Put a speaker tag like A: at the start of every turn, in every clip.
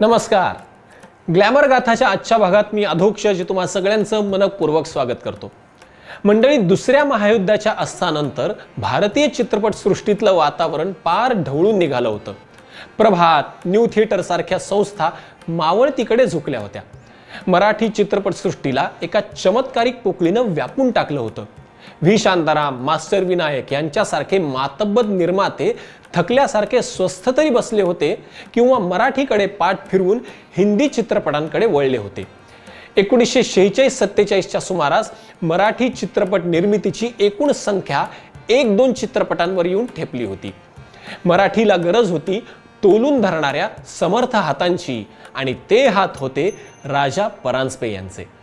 A: नमस्कार. ग्लॅमर गाथाच्या आजच्या भागात मी अधोक्ष जे तुम्हा सगळ्यांचं मनपूर्वक स्वागत करतो. मंडळी दुसऱ्या महायुद्धाच्या अस्तानंतर भारतीय चित्रपटसृष्टीतलं वातावरण पार ढवळून निघालं होतं. प्रभात न्यू थिएटर सारख्या संस्था मावळतीकडे झुकल्या होत्या. मराठी चित्रपटसृष्टीला एका चमत्कारिक पोकळीनं व्यापून टाकलं होतं. व्ही शांताराम मास्टर विनायक यांच्यासारखे मातब्बत निर्माते थकल्यासारखे स्वस्थ तरी बसले होते किंवा मराठीकडे पाठ फिरवून हिंदी चित्रपटांकडे वळले होते. एकोणीसशे शेहेचाळीस सत्तेचाळीसच्या सुमारास मराठी चित्रपट निर्मितीची एकूण संख्या एक दोन चित्रपटांवर येऊन ठेपली होती. मराठीला गरज होती तोलून धरणाऱ्या समर्थ हातांची आणि ते हात होते राजा परांजपे यांचे.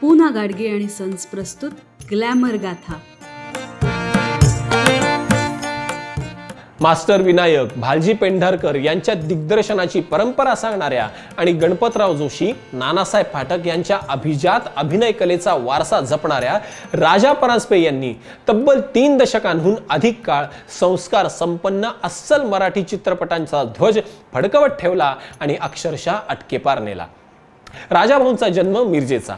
B: पूना गाडगे आणि सन्स प्रस्तुत ग्लॅमर गाथा.
A: मास्टर विनायक भालजी पेंढारकर यांच्या दिग्दर्शनाची परंपरा सांगणाऱ्या आणि गणपतराव जोशी नानासाहेब फाटक यांच्या अभिजात अभिनय कलेचा वारसा जपणाऱ्या राजा परांजपे यांनी तब्बल तीन दशकांहून अधिक काळ संस्कार संपन्न अस्सल मराठी चित्रपटांचा ध्वज फडकवत ठेवला आणि अक्षरशः अटकेपार नेला. राजाभाऊंचा जन्म मिरजेचा.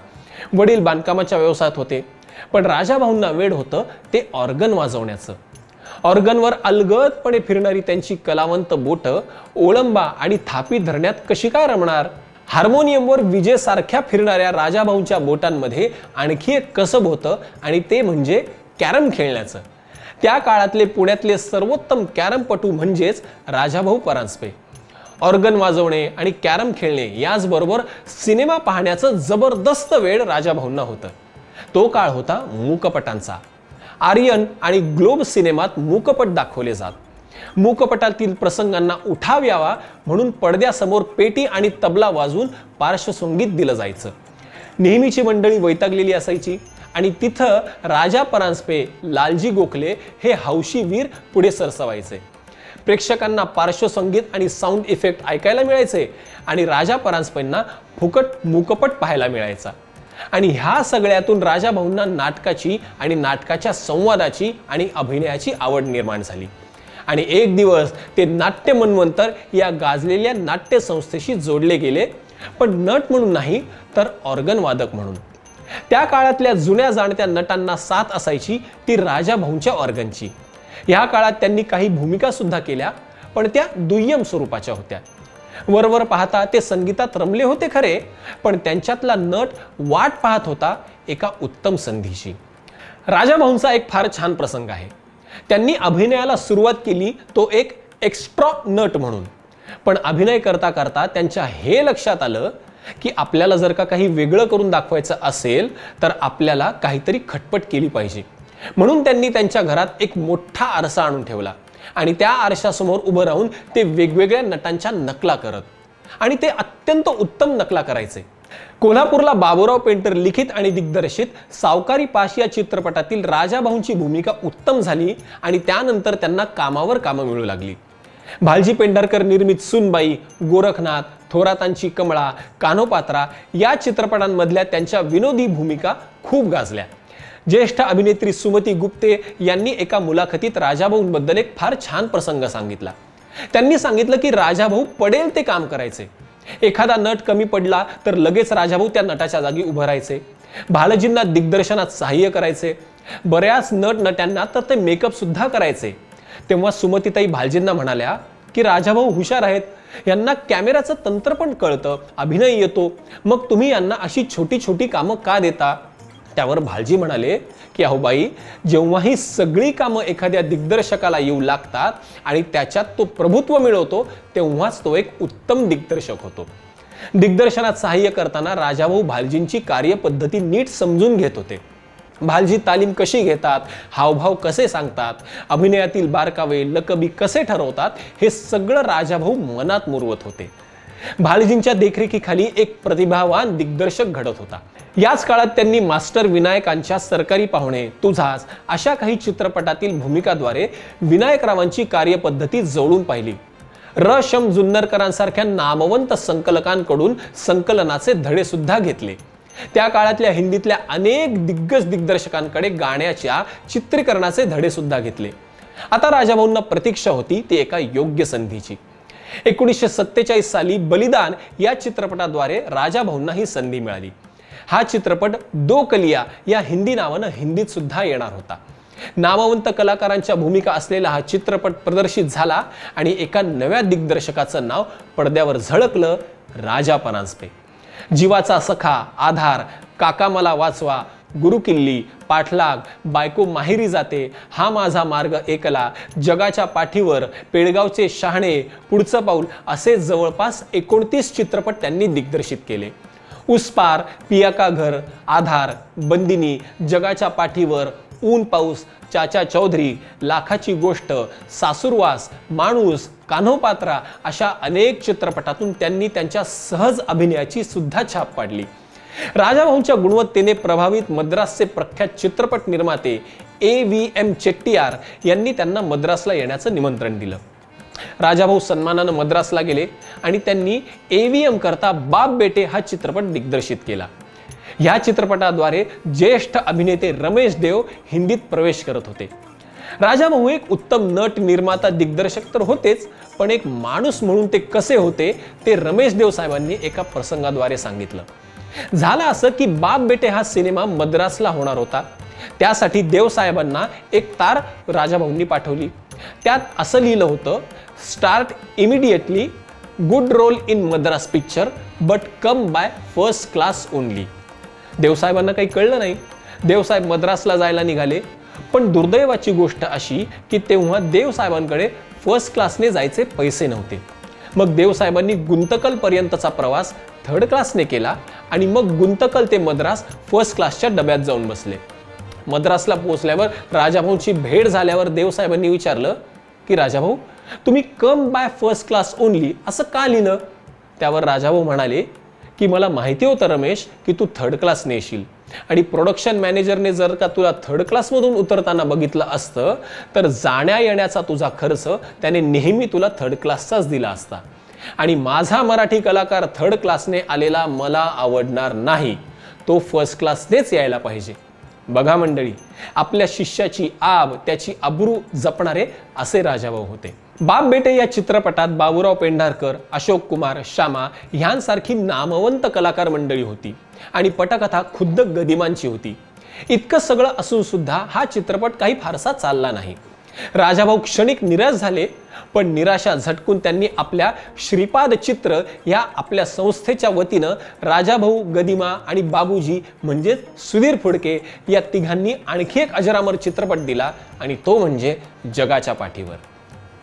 A: वडील बांधकामाच्या व्यवसायात होते. पण राजाभाऊंना वेड होतं ते ऑर्गन वाजवण्याचं. ऑर्गनवर अलगदपणे फिरणारी त्यांची कलावंत बोटं ओळंबा आणि थापी धरण्यात कशी काय रमणार? हार्मोनियमवर विजेसारख्या फिरणाऱ्या राजाभाऊंच्या बोटांमध्ये आणखी एक कसब होतं आणि ते म्हणजे कॅरम खेळण्याचं. त्या काळातले पुण्यातले सर्वोत्तम कॅरमपटू म्हणजेच राजाभाऊ परांजपे. ऑर्गन वाजवणे आणि कॅरम खेळणे याचबरोबर सिनेमा पाहण्याचं जबरदस्त वेळ राजाभाऊंना होतं. तो काळ होता मूकपटांचा. आर्यन आणि ग्लोब सिनेमात मूकपट दाखवले जात. मूकपटातील प्रसंगांना उठाव यावा म्हणून पडद्यासमोर पेटी आणि तबला वाजवून पार्श्वसंगीत दिलं जायचं. नेहमीची मंडळी वैतागलेली असायची आणि तिथं राजा परांजपे लालजी गोखले हे हौशी वीर पुढे सरसवायचे. प्रेक्षकांना पार्श्वसंगीत आणि साऊंड इफेक्ट ऐकायला मिळायचे आणि राजा परांजपेंना फुकट मुकपट पाहायला मिळायचा. आणि ह्या सगळ्यातून राजाभाऊंना नाटकाची आणि नाटकाच्या संवादाची आणि अभिनयाची आवड निर्माण झाली. आणि एक दिवस ते नाट्य मनवंतर या गाजलेल्या नाट्यसंस्थेशी जोडले गेले. पण नट म्हणून नाही तर ऑर्गन वादक म्हणून. त्या काळातल्या जुन्या जाणत्या नटांना साथ असायची ती राजाभाऊंच्या ऑर्गनची ह्या काळात त्यांनी काही भूमिका सुद्धा केल्या पण त्या दुय्यम स्वरूपाच्या होत्या. वरवर पाहता ते संगीतात रमले होते खरे पण त्यांच्यातला नट वाट पाहत होता एका उत्तम संधीची राजाभाऊंचा एक फार छान प्रसंग आहे. त्यांनी अभिनयाला सुरुवात केली तो एक एक्स्ट्रा नट म्हणून. पण अभिनय करता करता त्यांच्या हे लक्षात आलं की आपल्याला जर का काही वेगळं करून दाखवायचं असेल तर आपल्याला काहीतरी खटपट केली पाहिजे. म्हणून त्यांनी त्यांच्या घरात एक मोठा आरसा आणून ठेवला. आणि त्या आरशासमोर उभं राहून ते वेगवेगळ्या नटांच्या नकला करत आणि ते अत्यंत उत्तम नकला करायचे. कोल्हापूरला बाबूराव पेंटर लिखित आणि दिग्दर्शित सावकारी पाश या चित्रपटातील राजाभाऊंची भूमिका उत्तम झाली आणि त्यानंतर त्यांना कामावर कामं मिळू लागली. भालजी पेंढारकर निर्मित सुनबाई गोरखनाथ थोरातांची कमळा कान्होपात्रा या चित्रपटांमधल्या त्यांच्या विनोदी भूमिका खूप गाजल्या. ज्येष्ठ अभिनेत्री सुमती गुप्ते यांनी एका मुलाखतीत राजाभाऊंबद्दल एक फार छान प्रसंग सांगितला. त्यांनी सांगितलं की राजाभाऊ पडेल ते काम करायचे. एखादा नट कमी पडला तर लगेच राजाभाऊ त्या नटाच्या जागी उभं राहायचे. भालजींना दिग्दर्शनात सहाय्य करायचे. बऱ्याच नट नट्यांना तर ते मेकअप सुद्धा करायचे. तेव्हा सुमतीताई भालजींना म्हणाल्या की राजाभाऊ हुशार आहेत. यांना कॅमेराचं तंत्र पण कळतं. अभिनय येतो. मग तुम्ही यांना अशी छोटी छोटी कामं का देता? त्यावर भालजी म्हणाले की अहो बाई जेव्हा ही सगळी कामं एखाद्या दिग्दर्शकाला येऊ लागतात आणि त्याच्यात तो प्रभुत्व मिळवतो तेव्हाच तो एक उत्तम दिग्दर्शक होतो. दिग्दर्शनात सहाय्य करताना राजाभाऊ भालजींची कार्यपद्धती नीट समजून घेत होते. भालजी तालीम कशी घेतात हावभाव कसे सांगतात अभिनयातील बारकावे लकबी कसे ठरवतात हे सगळं राजाभाऊ मनात मुरवत होते. भालजींच्या देखरेखीखाली एक प्रतिभावान दिग्दर्शक घडत होता. याच काळात त्यांनी मास्टर विनायकांच्या सरकारी पाहुणे तुझास अशा काही चित्रपटातील भूमिकाद्वारे विनायकरावांची कार्यपद्धती जवळून पाहिली. र. शम. जुन्नरकरांसारख्या नामवंत संकलकांकडून संकलनाचे धडे सुद्धा घेतले. त्या काळातल्या हिंदीतल्या अनेक दिग्गज दिग्दर्शकांकडे गाण्याच्या चित्रीकरणाचे धडे सुद्धा घेतले. आता राजाभाऊंना प्रतीक्षा होती ती एका योग्य संधीची. एकोणीसशे सत्तेचाळीस साली बलिदान या चित्रपटाद्वारे राजाभाऊंना ही संधी मिळाली. हा चित्रपट दो कलिया या हिंदी नावानं हिंदीत सुद्धा येणार होता. नामवंत कलाकारांच्या भूमिका असलेला हा चित्रपट प्रदर्शित झाला आणि एका नव्या दिग्दर्शकाचं नाव पडद्यावर झळकलं राजा परांजपे जीवाचा सखा आधार काका मला वाचवा गुरुकिल्ली पाठलाग बायको माहेरी जाते. हा माझा मार्ग एकला. जगाच्या पाठीवर पेडगावचे शहाणे पुढचं पाऊल असे जवळपास एकोणतीस चित्रपट त्यांनी दिग्दर्शित केले. उसपार पियाका घर आधार बंदिनी जगाच्या पाठीवर ऊन पाऊस चाचा चौधरी लाखाची गोष्ट सासूरवास माणूस कान्होपात्रा अशा अनेक चित्रपटातून त्यांनी त्यांच्या सहज अभिनयाची सुद्धा छाप पाडली. राजाभाऊंच्या गुणवत्तेने प्रभावित मद्रासचे प्रख्यात चित्रपट निर्माते ए व्ही एम चेट्टीयार यांनी त्यांना मद्रासला येण्याचं निमंत्रण दिलं. राजाभाऊ सन्मानानं मद्रासला गेले आणि त्यांनी ए व्ही एम करता बाप बेटे हा चित्रपट दिग्दर्शित केला. ह्या चित्रपटाद्वारे ज्येष्ठ अभिनेते रमेश देव हिंदीत प्रवेश करत होते. राजाभाऊ एक उत्तम नट निर्माता दिग्दर्शक तर होतेच पण एक माणूस म्हणून ते कसे होते ते रमेश देव साहेबांनी एका प्रसंगाद्वारे सांगितलं. झालं असं की बाप बेटे हा सिनेमा मद्रासला होणार होता. त्यासाठी देव साहेबांना एक तार राजाभाऊंनी पाठवली. त्यात असं लिहिलं होतं start immediately good role in Madras picture but come by first class only देवसाहेबांना काही कळलं नाही. देवसाहेब मद्रासला जायला निघाले. पण दुर्दैवाची गोष्ट अशी की तेव्हा देवसाहेबांकडे फर्स्ट क्लासने जायचे पैसे नव्हते. मग देवसाहेबांनी गुंतकलपर्यंतचा प्रवास थर्ड क्लासने केला आणि मग गुंतकल ते मद्रास फर्स्ट क्लासच्या डब्यात जाऊन बसले. मद्रासला पोहोचल्यावर राजाभाऊंची भेट झाल्यावर देवसाहेबांनी विचारलं की राजाभाऊ तुम्ही come by first class only असं का लिहिलं? त्यावर राजाभाऊ म्हणाले की मला माहिती होतं रमेश की तू थर्ड क्लासने येशील. आणि प्रोडक्शन मॅनेजरने जर का तुला थर्ड क्लासमधून उतरताना बघितलं असतं तर जाण्या येण्याचा तुझा खर्च त्याने नेहमी तुला थर्ड क्लासचाच दिला असता. आणि माझा मराठी कलाकार थर्ड क्लासने आलेला मला आवडणार नाही तो फर्स्ट क्लासनेच यायला पाहिजे. बघा मंडळी आपल्या शिष्याची आब त्याची अब्रू जपणारे असे राजाभाऊ होते. बाप बेटे या चित्रपटात बाबूराव पेंढारकर अशोक कुमार श्यामा ह्यांसारखी नामवंत कलाकार मंडळी होती आणि पटकथा खुद्द गदिमांची होती. इतकं सगळं असून सुद्धा हा चित्रपट काही फारसा चालला नाही. राजाभाऊ क्षणिक निराश झाले पण निराशा झटकून त्यांनी आपल्या श्रीपाद चित्र या आपल्या संस्थेच्या वतीनं राजाभाऊ गदिमा आणि बाबूजी म्हणजेच सुधीर फुडके या तिघांनी आणखी एक अजरामर चित्रपट दिला आणि तो म्हणजे जगाच्या पाठीवर.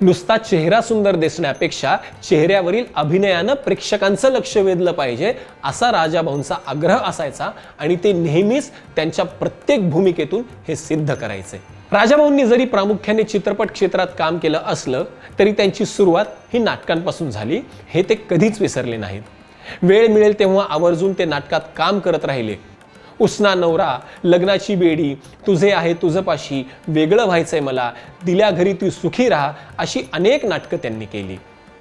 A: नुसता चेहरा सुंदर दिसण्यापेक्षा चेहऱ्यावरील अभिनयानं प्रेक्षकांचं लक्ष वेधलं पाहिजे असा राजाभाऊंचा आग्रह असायचा आणि ते नेहमीच त्यांच्या प्रत्येक भूमिकेतून हे सिद्ध करायचे. राजाभाऊंनी जरी प्रामुख्याने चित्रपट क्षेत्रात काम केलं असलं तरी त्यांची सुरुवात ही नाटकांपासून झाली. हे ते कधीच विसरले नाहीत. वेळ मिळेल तेव्हा आवर्जून ते नाटकात काम करत राहिले. उसना नवरा लग्नाची बेडी तुझे आहे तुझं पाशी वेगळं व्हायचंय मला दिल्या घरी तू सुखी राहा अशी अनेक नाटकं त्यांनी केली.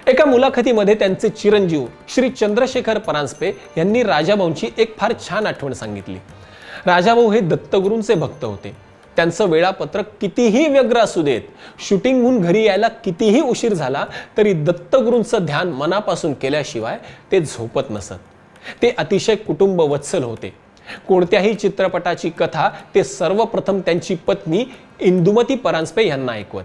A: एका मुलाखतीमध्ये त्यांचे चिरंजीव श्री चंद्रशेखर परांजपे यांनी राजाभाऊंची एक फार छान आठवण सांगितली. राजाभाऊ हे दत्तगुरूंचे भक्त होते. त्यांचं वेळापत्रक कितीही व्यग्र असू देत शूटिंगहून घरी यायला कितीही उशीर झाला तरी दत्तगुरूंचं ध्यान मनापासून केल्याशिवाय ते झोपत नसत. ते अतिशय कुटुंब वत्सल होते. कोणत्याही चित्रपटाची कथा ते सर्वप्रथम त्यांची पत्नी इंदुमती परांजपे यांना ऐकवत.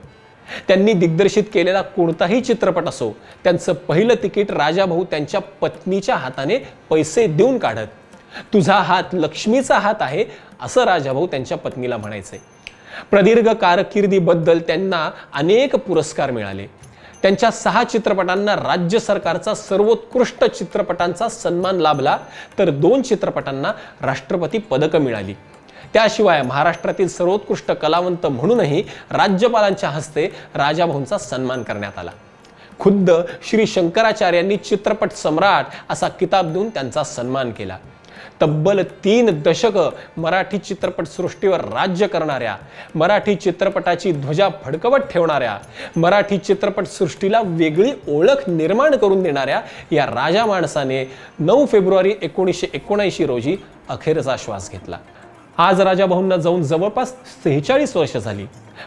A: त्यांनी दिग्दर्शित केलेला कोणताही चित्रपट असो त्यांचं पहिलं तिकीट राजाभाऊ त्यांच्या पत्नीच्या हाताने पैसे देऊन काढत. तुझा हात लक्ष्मीचा हात आहे असं राजाभाऊ त्यांच्या पत्नीला म्हणायचंय प्रदीर्घ कारकिर्दीबद्दल त्यांना अनेक पुरस्कार मिळाले. त्यांच्या सहा चित्रपटांना राज्य सरकारचा सर्वोत्कृष्ट चित्रपटांचा सन्मान लाभला तर दोन चित्रपटांना राष्ट्रपती पदकं मिळाली. त्याशिवाय महाराष्ट्रातील सर्वोत्कृष्ट कलावंत म्हणूनही राज्यपालांच्या हस्ते राजाभाऊंचा सन्मान करण्यात आला. खुद्द श्री शंकराचार्यांनी चित्रपट सम्राट असा किताब देऊन त्यांचा सन्मान केला. तब्बल तीन दशकं मराठी चित्रपटसृष्टीवर राज्य करणाऱ्या मराठी चित्रपटाची ध्वजा फडकवत ठेवणाऱ्या मराठी चित्रपटसृष्टीला वेगळी ओळख निर्माण करून देणाऱ्या या राजा माणसाने नऊ फेब्रुवारी एकोणीसशे एकोणऐंशी रोजी अखेरचा श्वास घेतला. आज राजाभाऊंना जाऊन जवळपास सेहेचाळीस वर्ष झाली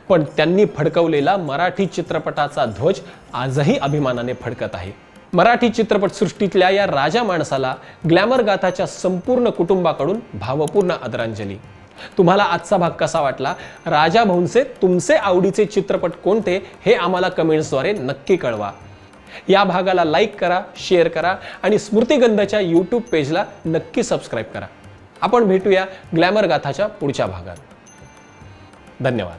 A: पण त्यांनी फडकवलेला मराठी चित्रपटाचा ध्वज आजही अभिमानाने फडकत आहे. मराठी चित्रपटसृष्टीतल्या या राजा माणसाला ग्लॅमर गाथाच्या संपूर्ण कुटुंबाकडून भावपूर्ण आदरांजली. तुम्हाला आजचा भाग कसा वाटला? राजा भाऊंचे तुमचे आवडीचे चित्रपट कोणते? हे आम्हाला कमेंट्सद्वारे नक्की कळवा. या भागाला लाईक करा शेअर करा आणि स्मृतिगंधच्या यूट्यूब पेजला नक्की सबस्क्राईब करा. आपण भेटूया ग्लॅमर गाथाच्या पुढच्या भागात. धन्यवाद.